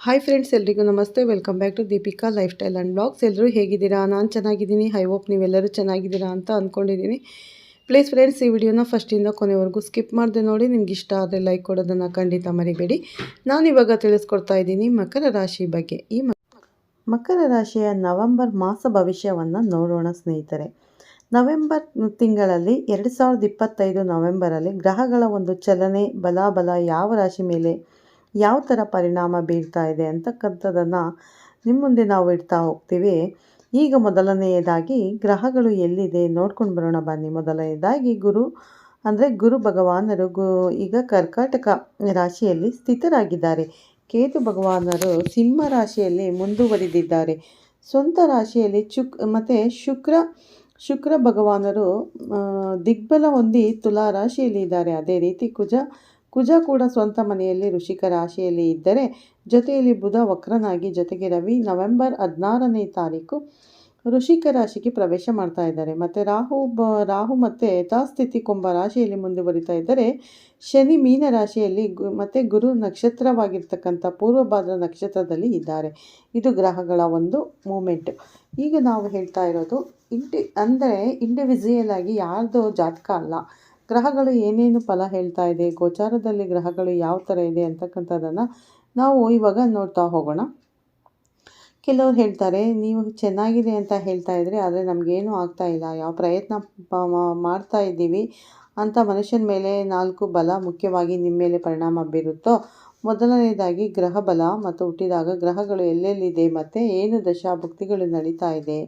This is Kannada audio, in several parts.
ಹಾಯ್ ಫ್ರೆಂಡ್ಸ್ ಎಲ್ರಿಗೂ ನಮಸ್ತೆ. Welcome back to Deepika lifestyle and blogs ಎಲ್ಲರೂ ಹೇಗಿದ್ದೀರಾ? ನಾನು ಚೆನ್ನಾಗಿದ್ದೀನಿ. ಐ ಹೋಪ್ ನೀವೆಲ್ಲರೂ ಚೆನ್ನಾಗಿದ್ದೀರಾ ಅಂತ ಅಂದ್ಕೊಂಡಿದ್ದೀನಿ ಪ್ಲೀಸ್ ಫ್ರೆಂಡ್ಸ್ ಈ ವಿಡಿಯೋನ ಫಸ್ಟಿಂದ ಕೊನೆವರೆಗೂ ಸ್ಕಿಪ್ ಮಾಡಿದೆ ನೋಡಿ. ನಿಮ್ಗೆ ಇಷ್ಟ ಆದರೆ ಲೈಕ್ ಕೊಡೋದನ್ನು ಖಂಡಿತ ಮರಿಬೇಡಿ. ನಾನು ಇವಾಗ ತಿಳಿಸ್ಕೊಡ್ತಾ ಇದ್ದೀನಿ ಮಕರ ರಾಶಿ ಬಗ್ಗೆ. ಈ ಮಕರ ರಾಶಿಯ ನವೆಂಬರ್ ಮಾಸ ಭವಿಷ್ಯವನ್ನು ನೋಡೋಣ ಸ್ನೇಹಿತರೆ. ನವೆಂಬರ್ ತಿಂಗಳಲ್ಲಿ ಎರಡು ಸಾವಿರದ ಇಪ್ಪತ್ತೈದು ನವೆಂಬರಲ್ಲಿ ಗ್ರಹಗಳ ಒಂದು ಚಲನೆ, ಬಲಾಬಲ ಯಾವ ರಾಶಿ ಮೇಲೆ ಯಾವ ಥರ ಪರಿಣಾಮ ಬೀರ್ತಾ ಇದೆ ಅಂತಕ್ಕಂಥದ್ದನ್ನು ನಿಮ್ಮ ಮುಂದೆ ನಾವು ಇಡ್ತಾ ಹೋಗ್ತೀವಿ. ಈಗ ಮೊದಲನೆಯದಾಗಿ ಗ್ರಹಗಳು ಎಲ್ಲಿದೆ ನೋಡ್ಕೊಂಡು ಬರೋಣ ಬನ್ನಿ. ಮೊದಲನೆಯದಾಗಿ ಗುರು, ಅಂದರೆ ಗುರು ಭಗವಾನರು ಈಗ ಕರ್ಕಾಟಕ ರಾಶಿಯಲ್ಲಿ ಸ್ಥಿತರಾಗಿದ್ದಾರೆ. ಕೇತು ಭಗವಾನರು ಸಿಂಹ ರಾಶಿಯಲ್ಲಿ ಮುಂದುವರಿದಿದ್ದಾರೆ. ಸ್ವಂತ ರಾಶಿಯಲ್ಲಿ ಚುಕ್, ಮತ್ತು ಶುಕ್ರ ಶುಕ್ರ ಭಗವಾನರು ದಿಗ್ಬಲ ಹೊಂದಿ ತುಲಾ ರಾಶಿಯಲ್ಲಿ ಇದ್ದಾರೆ ಅದೇ ರೀತಿ ಕುಜ ಕುಜ ಕೂಡ ಸ್ವಂತ ಮನೆಯಲ್ಲಿ ಋಷಿಕ ರಾಶಿಯಲ್ಲಿ ಇದ್ದರೆ, ಜೊತೆಯಲ್ಲಿ ಬುಧ ವಕ್ರನಾಗಿ ಜೊತೆಗೆ ರವಿ ನವೆಂಬರ್ ಹದಿನಾರನೇ ತಾರೀಕು ಋಷಿಕ ರಾಶಿಗೆ ಪ್ರವೇಶ ಮಾಡ್ತಾ ಇದ್ದಾರೆ. ಮತ್ತು ರಾಹು ಬ, ರಾಹು ಮತ್ತು ಯಥಾಸ್ಥಿತಿ ಕುಂಭ ರಾಶಿಯಲ್ಲಿ ಮುಂದುವರಿತಾ ಇದ್ದರೆ, ಶನಿ ಮೀನ ರಾಶಿಯಲ್ಲಿ ಗು, ಮತ್ತು ಗುರು ನಕ್ಷತ್ರವಾಗಿರ್ತಕ್ಕಂಥ ಪೂರ್ವಭಾದ್ರ ನಕ್ಷತ್ರದಲ್ಲಿ ಇದ್ದಾರೆ. ಇದು ಗ್ರಹಗಳ ಒಂದು ಮೂಮೆಂಟ್. ಈಗ ನಾವು ಹೇಳ್ತಾ ಇರೋದು ಇಂಟಿ ಅಂದರೆ ಇಂಡಿವಿಜುವಲ್ ಆಗಿ ಯಾರ್ದು ಜಾತಕ ಅಲ್ಲ. ಗ್ರಹಗಳು ಏನೇನು ಫಲ ಹೇಳ್ತಾ ಇದೆ, ಗೋಚಾರದಲ್ಲಿ ಗ್ರಹಗಳು ಯಾವ ಥರ ಇದೆ ಅಂತಕ್ಕಂಥದ್ದನ್ನು ನಾವು ಇವಾಗ ನೋಡ್ತಾ ಹೋಗೋಣ. ಕೆಲವ್ರು ಹೇಳ್ತಾರೆ, ನೀವು ಚೆನ್ನಾಗಿದೆ ಅಂತ ಹೇಳ್ತಾ ಇದ್ರೆ ಆದರೆ ನಮಗೇನು ಆಗ್ತಾ ಇಲ್ಲ. ಯಾವ ಪ್ರಯತ್ನ ಮಾಡ್ತಾ ಇದ್ದೀವಿ ಅಂತ ಮನುಷ್ಯನ ಮೇಲೆ ನಾಲ್ಕು ಬಲ ಮುಖ್ಯವಾಗಿ ನಿಮ್ಮ ಮೇಲೆ ಪರಿಣಾಮ ಬೀರುತ್ತೋ, ಮೊದಲನೇದಾಗಿ ಗ್ರಹ ಬಲ ಮತ್ತು ಹುಟ್ಟಿದಾಗ ಗ್ರಹಗಳು ಎಲ್ಲೆಲ್ಲಿದೆ ಮತ್ತು ಏನು ದಶಾ ಭಕ್ತಿಗಳು ನಡೀತಾ ಇದೆ,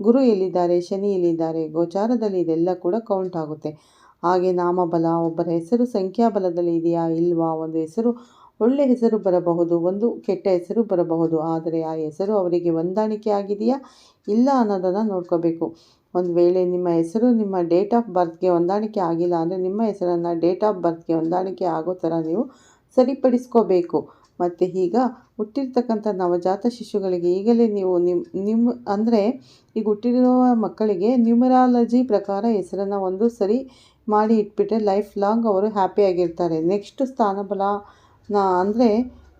ಗುರು ಎಲ್ಲಿದ್ದಾರೆ, ಶನಿ ಎಲ್ಲಿದ್ದಾರೆ, ಗೋಚಾರದಲ್ಲಿ ಇದೆಲ್ಲ ಕೂಡ ಕೌಂಟ್ ಆಗುತ್ತೆ. ಹಾಗೆ ನಾಮಬಲ, ಒಬ್ಬರ ಹೆಸರು ಸಂಖ್ಯಾಬಲದಲ್ಲಿ ಇದೆಯಾ ಇಲ್ವಾ? ಒಂದು ಹೆಸರು, ಒಳ್ಳೆ ಹೆಸರು ಬರಬಹುದು, ಒಂದು ಕೆಟ್ಟ ಹೆಸರು ಬರಬಹುದು, ಆದರೆ ಆ ಹೆಸರು ಅವರಿಗೆ ಹೊಂದಾಣಿಕೆ ಆಗಿದೆಯಾ? ಇಲ್ಲ ಅನ್ನೋದನ್ನು ನೋಡ್ಕೋಬೇಕು. ಒಂದು ವೇಳೆ ನಿಮ್ಮ ಹೆಸರು ನಿಮ್ಮ ಡೇಟ್ ಆಫ್ ಬರ್ತ್ಗೆ ಹೊಂದಾಣಿಕೆ ಆಗಿಲ್ಲ ಅಂದರೆ ನಿಮ್ಮ ಹೆಸರನ್ನು ಡೇಟ್ ಆಫ್ ಬರ್ತ್ಗೆ ಹೊಂದಾಣಿಕೆ ಆಗೋ ಥರ ನೀವು ಸರಿಪಡಿಸ್ಕೋಬೇಕು. ಮತ್ತು ಈಗ ಹುಟ್ಟಿರ್ತಕ್ಕಂಥ ನವಜಾತ ಶಿಶುಗಳಿಗೆ ಈಗಲೇ ನೀವು ನಿಮ್ಮ ನಿಮ್ಮ ಅಂದರೆ ಈಗ ಹುಟ್ಟಿರೋ ಮಕ್ಕಳಿಗೆ ನ್ಯೂಮರಾಲಜಿ ಪ್ರಕಾರ ಹೆಸರನ್ನು ಒಂದು ಸರಿ ಮಾಡಿ ಇಟ್ಬಿಟ್ರೆ ಲೈಫ್ ಲಾಂಗ್ ಅವರು ಹ್ಯಾಪಿಯಾಗಿರ್ತಾರೆ ನೆಕ್ಸ್ಟ್ ಸ್ಥಾನಬಲ ನಾ, ಅಂದರೆ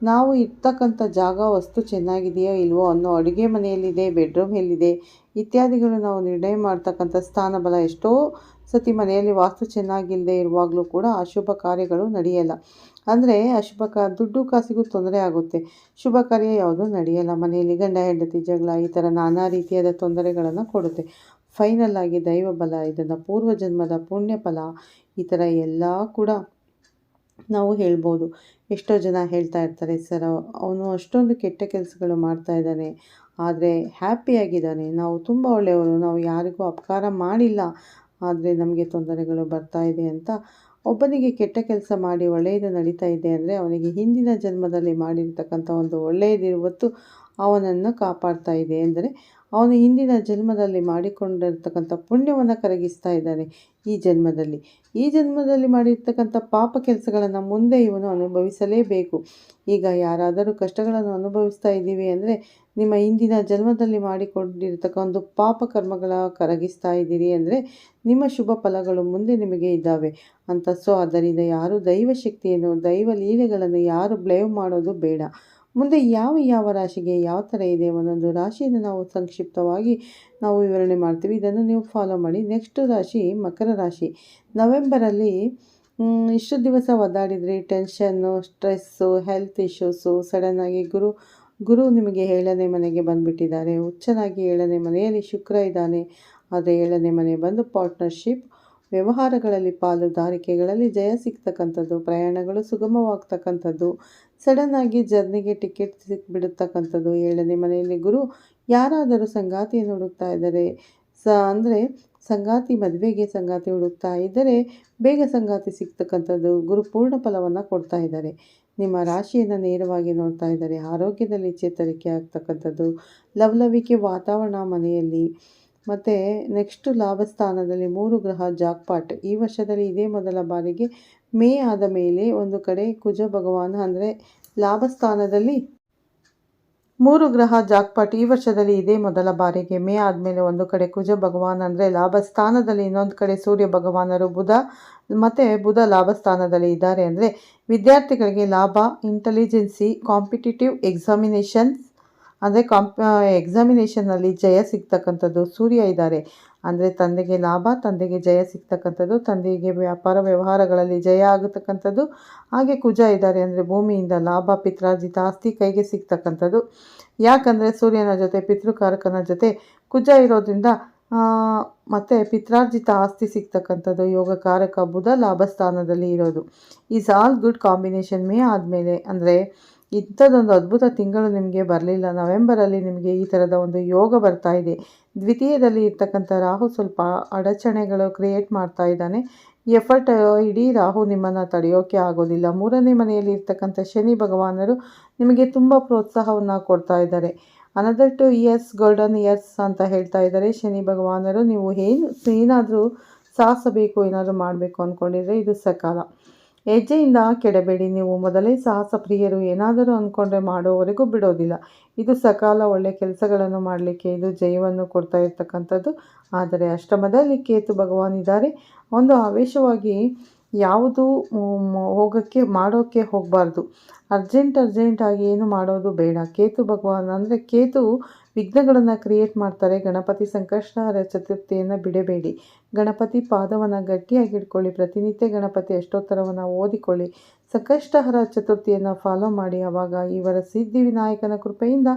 ನಾವು ಇರ್ತಕ್ಕಂಥ ಜಾಗ, ವಸ್ತು ಚೆನ್ನಾಗಿದೆಯೋ ಇಲ್ವೋ ಅನ್ನೋ ಅಡುಗೆ ಮನೆಯಲ್ಲಿದೆ, ಬೆಡ್ರೂಮ್ ಎಲ್ಲಿದೆ ಇತ್ಯಾದಿಗಳು ನಾವು ನಿರ್ಣಯ ಮಾಡ್ತಕ್ಕಂಥ ಸ್ಥಾನಬಲ. ಎಷ್ಟೋ ಸತಿ ಮನೆಯಲ್ಲಿ ವಾಸ್ತು ಚೆನ್ನಾಗಿಲ್ಲದೆ ಇರುವಾಗಲೂ ಕೂಡ ಅಶುಭ ಕಾರ್ಯಗಳು ನಡೆಯಲ್ಲ. ಅಂದರೆ ಅಶುಭ ದುಡ್ಡು ಕಾಸಿಗೂ ತೊಂದರೆ ಆಗುತ್ತೆ. ಶುಭ ಕಾರ್ಯ ಯಾವುದೂ ನಡೆಯಲ್ಲ. ಮನೆಯಲ್ಲಿ ಗಂಡ, ಹೆಂಡತಿ, ಜಗಳ, ಈ ಥರ ನಾನಾ ರೀತಿಯಾದ ತೊಂದರೆಗಳನ್ನು ಕೊಡುತ್ತೆ. ಫೈನಲ್ ಆಗಿ ದೈವ ಬಲ, ಇದನ್ನು ಪೂರ್ವಜನ್ಮದ ಪುಣ್ಯ ಫಲ, ಈ ಥರ ಎಲ್ಲ ಕೂಡ ನಾವು ಹೇಳ್ಬೋದು. ಎಷ್ಟೋ ಜನ ಹೇಳ್ತಾ ಇರ್ತಾರೆ, ಸರ್, ಅವನು ಅಷ್ಟೊಂದು ಕೆಟ್ಟ ಕೆಲಸಗಳು ಮಾಡ್ತಾ ಇದ್ದಾನೆ, ಆದರೆ ಹ್ಯಾಪಿಯಾಗಿದ್ದಾನೆ ನಾವು ತುಂಬ ಒಳ್ಳೆಯವರು, ನಾವು ಯಾರಿಗೂ ಅಪಕಾರ ಮಾಡಿಲ್ಲ, ಆದರೆ ನಮಗೆ ತೊಂದರೆಗಳು ಬರ್ತಾ ಇದೆ ಅಂತ ಒಬ್ಬನಿಗೆ ಕೆಟ್ಟ ಕೆಲಸ ಮಾಡಿ ಒಳ್ಳೆಯದು ನಡೀತಾ ಇದೆ ಅಂದರೆ ಅವನಿಗೆ ಹಿಂದಿನ ಜನ್ಮದಲ್ಲಿ ಮಾಡಿರ್ತಕ್ಕಂಥ ಒಂದು ಒಳ್ಳೆಯದಿರುವತ್ತು ಅವನನ್ನು ಕಾಪಾಡ್ತಾ ಇದೆ ಅಂದರೆ ಅವನು ಹಿಂದಿನ ಜನ್ಮದಲ್ಲಿ ಮಾಡಿಕೊಂಡಿರ್ತಕ್ಕಂಥ ಪುಣ್ಯವನ್ನು ಕರಗಿಸ್ತಾ ಇದ್ದಾನೆ ಈ ಜನ್ಮದಲ್ಲಿ. ಈ ಜನ್ಮದಲ್ಲಿ ಮಾಡಿರ್ತಕ್ಕಂಥ ಪಾಪ ಕೆಲಸಗಳನ್ನು ಮುಂದೆ ಇವನು ಅನುಭವಿಸಲೇಬೇಕು. ಈಗ ಯಾರಾದರೂ ಕಷ್ಟಗಳನ್ನು ಅನುಭವಿಸ್ತಾ ಇದ್ದೀವಿ ಅಂದರೆ ನಿಮ್ಮ ಹಿಂದಿನ ಜನ್ಮದಲ್ಲಿ ಮಾಡಿಕೊಂಡಿರ್ತಕ್ಕ ಒಂದು ಪಾಪ ಕರ್ಮಗಳ ಕರಗಿಸ್ತಾ ಇದ್ದೀರಿ ಅಂದರೆ ನಿಮ್ಮ ಶುಭ ಫಲಗಳು ಮುಂದೆ ನಿಮಗೆ ಇದ್ದಾವೆ. ಅಂತ ಸೊ, ಅದರಿಂದ ಯಾರು ದೈವ ಶಕ್ತಿಯನ್ನು ದೈವ ಲೀಲೆಗಳನ್ನು ಯಾರು ಬ್ಲೇವ್ ಮಾಡೋದು ಬೇಡ. ಮುಂದೆ ಯಾವ ಯಾವ ರಾಶಿಗೆ ಯಾವ ಥರ ಇದೆ ಒಂದೊಂದು ರಾಶಿಯನ್ನು ನಾವು ಸಂಕ್ಷಿಪ್ತವಾಗಿ ನಾವು ವಿವರಣೆ ಮಾಡ್ತೀವಿ. ಇದನ್ನು ನೀವು ಫಾಲೋ ಮಾಡಿ. ನೆಕ್ಸ್ಟ್ ರಾಶಿ ಮಕರ ರಾಶಿ. ನವೆಂಬರಲ್ಲಿ ಇಷ್ಟು ದಿವಸ ಒದ್ದಾಡಿದ್ರಿ ಟೆನ್ಷನ್ನು ಸ್ಟ್ರೆಸ್ಸು ಹೆಲ್ತ್ ಇಶ್ಯೂಸು ಸಡನ್ನಾಗಿ ಗುರು ಗುರು ನಿಮಗೆ ಏಳನೇ ಮನೆಗೆ ಬಂದುಬಿಟ್ಟಿದ್ದಾರೆ. ಹುಚ್ಚನಾಗಿ ಏಳನೇ ಮನೆಯಲ್ಲಿ ಶುಕ್ರ ಇದ್ದಾನೆ. ಆದರೆ ಏಳನೇ ಮನೆ ಬಂದು ಪಾರ್ಟ್ನರ್ಶಿಪ್ ವ್ಯವಹಾರಗಳಲ್ಲಿ ಪಾಲುದಾರಿಕೆಗಳಲ್ಲಿ ಜಯ ಸಿಗ್ತಕ್ಕಂಥದ್ದು, ಪ್ರಯಾಣಗಳು ಸುಗಮವಾಗ್ತಕ್ಕಂಥದ್ದು ಸಡನ್ನಾಗಿ ಜರ್ನಿಗೆ ಟಿಕೆಟ್ ಸಿಕ್ಬಿಡತಕ್ಕಂಥದ್ದು ಏಳನೇ ಮನೆಯಲ್ಲಿ ಗುರು ಯಾರಾದರೂ ಸಂಗಾತಿಯನ್ನು ಹುಡುಕ್ತಾ ಇದ್ದಾರೆ, ಸ ಅಂದರೆ ಸಂಗಾತಿ ಮದುವೆಗೆ ಸಂಗಾತಿ ಹುಡುಕ್ತಾ ಇದ್ದರೆ ಬೇಗ ಸಂಗಾತಿ ಸಿಗ್ತಕ್ಕಂಥದ್ದು ಗುರು ಪೂರ್ಣ ಫಲವನ್ನು ಕೊಡ್ತಾ ಇದ್ದಾರೆ. ನಿಮ್ಮ ರಾಶಿಯನ್ನು ನೇರವಾಗಿ ನೋಡ್ತಾ ಇದ್ದಾರೆ. ಆರೋಗ್ಯದಲ್ಲಿ ಚೇತರಿಕೆ ಆಗ್ತಕ್ಕಂಥದ್ದು, ಲವಲವಿಕೆ ವಾತಾವರಣ ಮನೆಯಲ್ಲಿ ಮತ್ತು ನೆಕ್ಸ್ಟ್ ಲಾಭಸ್ಥಾನದಲ್ಲಿ ಮೂರು ಗ್ರಹ ಜಾಕ್ಪಾಟ್. ಈ ವರ್ಷದಲ್ಲಿ ಇದೇ ಮೊದಲ ಬಾರಿಗೆ ಮೇ ಆದ ಮೇಲೆ ಒಂದು ಕಡೆ ಕುಜ ಭಗವಾನ್ ಅಂದರೆ ಲಾಭಸ್ಥಾನದಲ್ಲಿ ಮೂರು ಗ್ರಹ ಜಾಕ್ಪಾಟ್. ಈ ವರ್ಷದಲ್ಲಿ ಇದೇ ಮೊದಲ ಬಾರಿಗೆ ಮೇ ಆದಮೇಲೆ ಒಂದು ಕಡೆ ಕುಜ ಭಗವಾನ್ ಅಂದರೆ ಲಾಭ ಸ್ಥಾನದಲ್ಲಿ ಇನ್ನೊಂದು ಕಡೆ ಸೂರ್ಯ ಭಗವಾನರು ಬುಧ ಮತ್ತು ಬುಧ ಲಾಭ ಸ್ಥಾನದಲ್ಲಿ ಇದ್ದಾರೆ. ಅಂದರೆ ವಿದ್ಯಾರ್ಥಿಗಳಿಗೆ ಲಾಭ ಇಂಟೆಲಿಜೆನ್ಸಿ ಕಾಂಪಿಟೇಟಿವ್ ಎಕ್ಸಾಮಿನೇಷನ್ಸ್ ಅಂದರೆ ಕಾಂಪ್ ಎಕ್ಸಾಮಿನೇಷನ್ನಲ್ಲಿ ಜಯ ಸಿಗ್ತಕ್ಕಂಥದ್ದು ಸೂರ್ಯ ಇದ್ದಾರೆ. ಅಂದರೆ ತಂದೆಗೆ ಲಾಭ, ತಂದೆಗೆ ಜಯ ಸಿಗ್ತಕ್ಕಂಥದ್ದು, ತಂದೆಗೆ ವ್ಯಾಪಾರ ವ್ಯವಹಾರಗಳಲ್ಲಿ ಜಯ ಆಗತಕ್ಕಂಥದ್ದು, ಹಾಗೆ ಕುಜ ಇದ್ದಾರೆ. ಅಂದರೆ ಭೂಮಿಯಿಂದ ಲಾಭ ಪಿತ್ರಾರ್ಜಿತ ಆಸ್ತಿ ಕೈಗೆ ಸಿಗ್ತಕ್ಕಂಥದ್ದು. ಯಾಕಂದರೆ ಸೂರ್ಯನ ಜೊತೆ, ಪಿತೃಕಾರಕನ ಜೊತೆ ಕುಜ ಇರೋದ್ರಿಂದ ಮತ್ತು ಪಿತ್ರಾರ್ಜಿತ ಆಸ್ತಿ ಸಿಗ್ತಕ್ಕಂಥದ್ದು. ಯೋಗಕಾರಕ ಬುಧ ಲಾಭ ಸ್ಥಾನದಲ್ಲಿ ಇರೋದು. Is all good combination May ಆದಮೇಲೆ, ಅಂದರೆ ಇಂಥದ್ದೊಂದು ಅದ್ಭುತ ತಿಂಗಳು ನಿಮಗೆ ಬರಲಿಲ್ಲ. ನವೆಂಬರಲ್ಲಿ ನಿಮಗೆ ಈ ಥರದ ಒಂದು ಯೋಗ ಬರ್ತಾ ಇದೆ. ದ್ವಿತೀಯದಲ್ಲಿ ಇರ್ತಕ್ಕಂಥ ರಾಹು ಸ್ವಲ್ಪ ಅಡಚಣೆಗಳು ಕ್ರಿಯೇಟ್ ಮಾಡ್ತಾ ಇದ್ದಾನೆ. ಎಫರ್ಟ್ ಇಡೀ ರಾಹು ನಿಮ್ಮನ್ನು ತಡೆಯೋಕೆ ಆಗೋದಿಲ್ಲ. ಮೂರನೇ ಮನೆಯಲ್ಲಿ ಇರ್ತಕ್ಕಂಥ ಶನಿ ಭಗವಾನರು ನಿಮಗೆ ತುಂಬ ಪ್ರೋತ್ಸಾಹವನ್ನು ಕೊಡ್ತಾ ಇದ್ದಾರೆ. Another two years golden years ಅಂತ ಹೇಳ್ತಾ ಇದ್ದಾರೆ. ಶನಿ ಭಗವಾನರು, ನೀವು ಏನು, ಏನಾದರೂ ಸಾಹಸಬೇಕು ಏನಾದರೂ ಮಾಡಬೇಕು ಅಂದ್ಕೊಂಡಿದ್ರೆ ಇದು ಸಕಾಲ. ಹೆಜ್ಜೆಯಿಂದ ಕೆಡಬೇಡಿ. ನೀವು ಮೊದಲೇ ಸಾಹಸ ಪ್ರಿಯರು ಏನಾದರೂ ಅಂದ್ಕೊಂಡ್ರೆ ಮಾಡೋವರೆಗೂ ಬಿಡೋದಿಲ್ಲ. ಇದು ಸಕಾಲ ಒಳ್ಳೆಯ ಕೆಲಸಗಳನ್ನು ಮಾಡಲಿಕ್ಕೆ, ಇದು ಜಯವನ್ನು ಕೊಡ್ತಾ ಇರ್ತಕ್ಕಂಥದ್ದು. ಆದರೆ ಅಷ್ಟಮದಲ್ಲಿ ಕೇತು ಭಗವಾನ್ ಇದ್ದಾರೆ. ಒಂದು ಆವೇಶವಾಗಿ ಯಾವುದು ಹೋಗೋಕ್ಕೆ ಮಾಡೋಕ್ಕೆ ಹೋಗಬಾರ್ದು. ಅರ್ಜೆಂಟ್ ಅರ್ಜೆಂಟಾಗಿ ಏನು ಮಾಡೋದು ಬೇಡ. ಕೇತು ಭಗವಾನ್ ಅಂದರೆ ಕೇತು ವಿಘ್ನಗಳನ್ನು ಕ್ರಿಯೇಟ್ ಮಾಡ್ತಾರೆ. ಗಣಪತಿ ಸಂಕಷ್ಟಹರ ಚತುರ್ಥಿಯನ್ನು ಬಿಡಬೇಡಿ. ಗಣಪತಿ ಪಾದವನ್ನು ಗಟ್ಟಿಯಾಗಿ ಇಟ್ಕೊಳ್ಳಿ. ಪ್ರತಿನಿತ್ಯ ಗಣಪತಿ ಅಷ್ಟೋತ್ತರವನ್ನು ಓದಿಕೊಳ್ಳಿ. ಸಂಕಷ್ಟಹರ ಚತುರ್ಥಿಯನ್ನು ಫಾಲೋ ಮಾಡಿ. ಆವಾಗ ಇವರ ಸಿದ್ಧಿ ವಿನಾಯಕನ ಕೃಪೆಯಿಂದ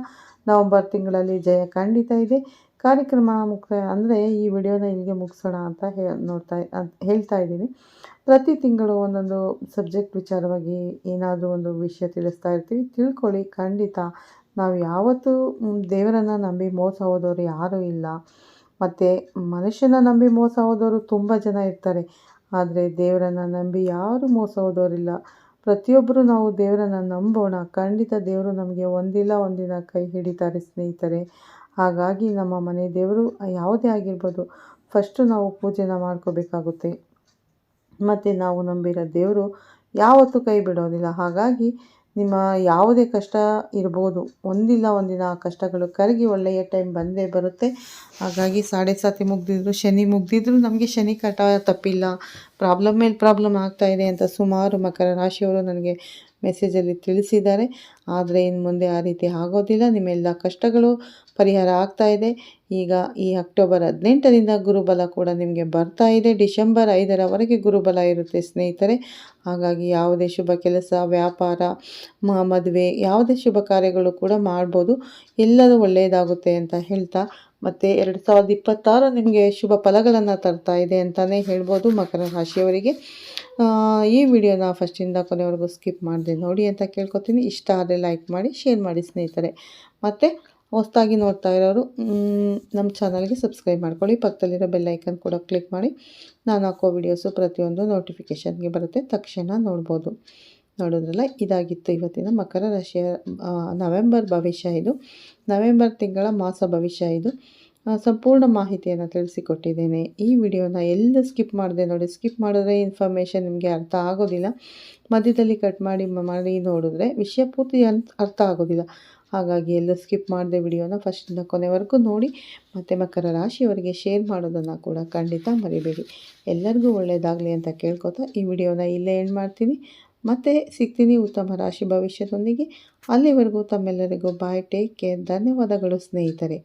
ನವಂಬರ್ ತಿಂಗಳಲ್ಲಿ ಜಯ ಖಂಡಿತ ಇದೆ. ಕಾರ್ಯಕ್ರಮ ಮುಕ್ತಾಯ ಅಂದರೆ ಈ ವಿಡಿಯೋನ ಇಲ್ಲಿಗೆ ಮುಗಿಸೋಣ ಅಂತ ಹೇ, ನೋಡ್ತಾ, ಹೇಳ್ತಾ ಇದ್ದೀನಿ. ಪ್ರತಿ ತಿಂಗಳು ಒಂದೊಂದು ಸಬ್ಜೆಕ್ಟ್ ವಿಚಾರವಾಗಿ ಏನಾದರೂ ಒಂದು ವಿಷಯ ತಿಳಿಸ್ತಾ ಇರ್ತೀವಿ. ತಿಳ್ಕೊಳ್ಳಿ. ಖಂಡಿತ ನಾವು ಯಾವತ್ತೂ ದೇವರನ್ನು ನಂಬಿ ಮೋಸ ಹೋದವರು ಯಾರೂ ಇಲ್ಲ. ಮತ್ತು ಮನುಷ್ಯನ ನಂಬಿ ಮೋಸ ಹೋದವರು ತುಂಬ ಜನ ಇರ್ತಾರೆ. ಆದರೆ ದೇವರನ್ನು ನಂಬಿ ಯಾರೂ ಮೋಸ ಹೋದವರಿಲ್ಲ ಪ್ರತಿಯೊಬ್ಬರು ನಾವು ದೇವರನ್ನು ನಂಬೋಣ. ಖಂಡಿತ ದೇವರು ನಮಗೆ ಒಂದಿಲ್ಲ, ಒಂದಿನ ಕೈ ಹಿಡಿತಾರೆ ಸ್ನೇಹಿತರೆ. ಹಾಗಾಗಿ ನಮ್ಮ ಮನೆ ದೇವರು ಯಾವುದೇ ಆಗಿರ್ಬೋದು ಫಸ್ಟು ನಾವು ಪೂಜೆನ ಮಾಡ್ಕೋಬೇಕಾಗುತ್ತೆ. ಮತ್ತು ನಾವು ನಂಬಿರೋ ದೇವರು ಯಾವತ್ತೂ ಕೈ ಬಿಡೋದಿಲ್ಲ. ಹಾಗಾಗಿ ನಿಮ್ಮ ಯಾವುದೇ ಕಷ್ಟ ಇರ್ಬೋದು. ಒಂದಿಲ್ಲ ಒಂದಿನ ಆ ಕಷ್ಟಗಳು ಕರಗಿ ಒಳ್ಳೆಯ ಟೈಮ್ ಬಂದೇ ಬರುತ್ತೆ. ಹಾಗಾಗಿ ಸಾಡೆ ಸಾತಿ ಮುಗ್ದಿದ್ರು, ಶನಿ ಮುಗ್ದಿದ್ರು ನಮಗೆ ಶನಿ ಕಟ ತಪ್ಪಿಲ್ಲ. ಪ್ರಾಬ್ಲಮ್ ಮೇಲೆ ಪ್ರಾಬ್ಲಮ್ ಆಗ್ತಾಯಿದೆ ಅಂತ ಸುಮಾರು ಮಕರ ರಾಶಿಯವರು ನನಗೆ ಮೆಸೇಜಲ್ಲಿ ತಿಳಿಸಿದ್ದಾರೆ. ಆದರೆ ಇನ್ನು ಮುಂದೆ ಆ ರೀತಿ ಆಗೋದಿಲ್ಲ. ನಿಮ್ಮೆಲ್ಲ ಕಷ್ಟಗಳು ಪರಿಹಾರ ಆಗ್ತಾ ಇದೆ. ಈಗ ಈ ಅಕ್ಟೋಬರ್ ಹದಿನೆಂಟರಿಂದ ಗುರುಬಲ ಕೂಡ ನಿಮಗೆ ಬರ್ತಾ ಇದೆ. ಡಿಸೆಂಬರ್ ಐದರವರೆಗೆ ಗುರುಬಲ ಇರುತ್ತೆ ಸ್ನೇಹಿತರೆ. ಹಾಗಾಗಿ ಯಾವುದೇ ಶುಭ ಕೆಲಸ, ವ್ಯಾಪಾರ ಮದುವೆ, ಯಾವುದೇ ಶುಭ ಕಾರ್ಯಗಳು ಕೂಡ ಮಾಡ್ಬೋದು. ಎಲ್ಲದೂ ಒಳ್ಳೆಯದಾಗುತ್ತೆ ಅಂತ ಹೇಳ್ತಾ, ಮತ್ತು ಎರಡು ಸಾವಿರದ ಇಪ್ಪತ್ತಾರು ನಿಮಗೆ ಶುಭ ಫಲಗಳನ್ನು ತರ್ತಾ ಇದೆ ಅಂತಲೇ ಹೇಳ್ಬೋದು ಮಕರ ರಾಶಿಯವರಿಗೆ. ಈ ವಿಡಿಯೋನ ಫಸ್ಟಿಂದ ಕೊನೆವರೆಗೂ ಸ್ಕಿಪ್ ಮಾಡಿದೆ ನೋಡಿ ಅಂತ ಕೇಳ್ಕೊತೀನಿ. ಇಷ್ಟ ಆದರೆ ಲೈಕ್ ಮಾಡಿ ಶೇರ್ ಮಾಡಿ ಸ್ನೇಹಿತರೆ. ಮತ್ತು ಹೊಸ್ದಾಗಿ ನೋಡ್ತಾ ಇರೋರು ನಮ್ಮ ಚಾನಲ್ಗೆ ಸಬ್ಸ್ಕ್ರೈಬ್ ಮಾಡ್ಕೊಳ್ಳಿ. ಪಕ್ಕದಲ್ಲಿರೋ ಬೆಲ್ಲೈಕನ್ ಕೂಡ ಕ್ಲಿಕ್ ಮಾಡಿ. ನಾನು ಹಾಕೋ ವಿಡಿಯೋಸು ಪ್ರತಿಯೊಂದು ನೋಟಿಫಿಕೇಷನ್ಗೆ ಬರುತ್ತೆ. ತಕ್ಷಣ ನೋಡ್ಬೋದು. ನೋಡೋದ್ರಲ್ಲ, ಇದಾಗಿತ್ತು ಇವತ್ತಿನ ಮಕರ ರಾಶಿಯ ನವೆಂಬರ್ ಭವಿಷ್ಯ ಇದು. ನವೆಂಬರ್ ತಿಂಗಳ ಮಾಸ ಭವಿಷ್ಯ ಇದು. ಸಂಪೂರ್ಣ ಮಾಹಿತಿಯನ್ನು ತಿಳಿಸಿಕೊಟ್ಟಿದ್ದೇನೆ. ಈ ವಿಡಿಯೋನ ಎಲ್ಲ ಸ್ಕಿಪ್ ಮಾಡಿದೆ ನೋಡಿ ಸ್ಕಿಪ್ ಮಾಡಿದ್ರೆ ಇನ್ಫಾರ್ಮೇಷನ್ ನಿಮಗೆ ಅರ್ಥ ಆಗೋದಿಲ್ಲ. ಮಧ್ಯದಲ್ಲಿ ಕಟ್ ಮಾಡಿ ಮಾಡಿ ನೋಡಿದ್ರೆ ವಿಷಯ ಪೂರ್ತಿ ಅರ್ಥ ಆಗೋದಿಲ್ಲ. ಹಾಗಾಗಿ ಎಲ್ಲ ಸ್ಕಿಪ್ ಮಾಡಿದೆ ವಿಡಿಯೋನ ಫಸ್ಟಿಂದ ಕೊನೆವರೆಗೂ ನೋಡಿ. ಮತ್ತು ಮಕರ ರಾಶಿಯವರಿಗೆ ಶೇರ್ ಮಾಡೋದನ್ನು ಕೂಡ ಖಂಡಿತ ಮರಿಬೇಡಿ. ಎಲ್ಲರಿಗೂ ಒಳ್ಳೆಯದಾಗಲಿ ಅಂತ ಕೇಳ್ಕೊತಾ ಈ ವಿಡಿಯೋನ ಇಲ್ಲೇ ಎಂಡ್ ಮಾಡ್ತೀನಿ. ಮತ್ತೆ ಸಿಗ್ತೀನಿ ಉತ್ತಮ ರಾಶಿ ಭವಿಷ್ಯದೊಂದಿಗೆ. ಅಲ್ಲಿವರೆಗೂ ತಮ್ಮೆಲ್ಲರಿಗೂ ಬಾಯ್ ಟೇಕ್ ಕೇರ್ ಧನ್ಯವಾದಗಳು ಸ್ನೇಹಿತರೆ.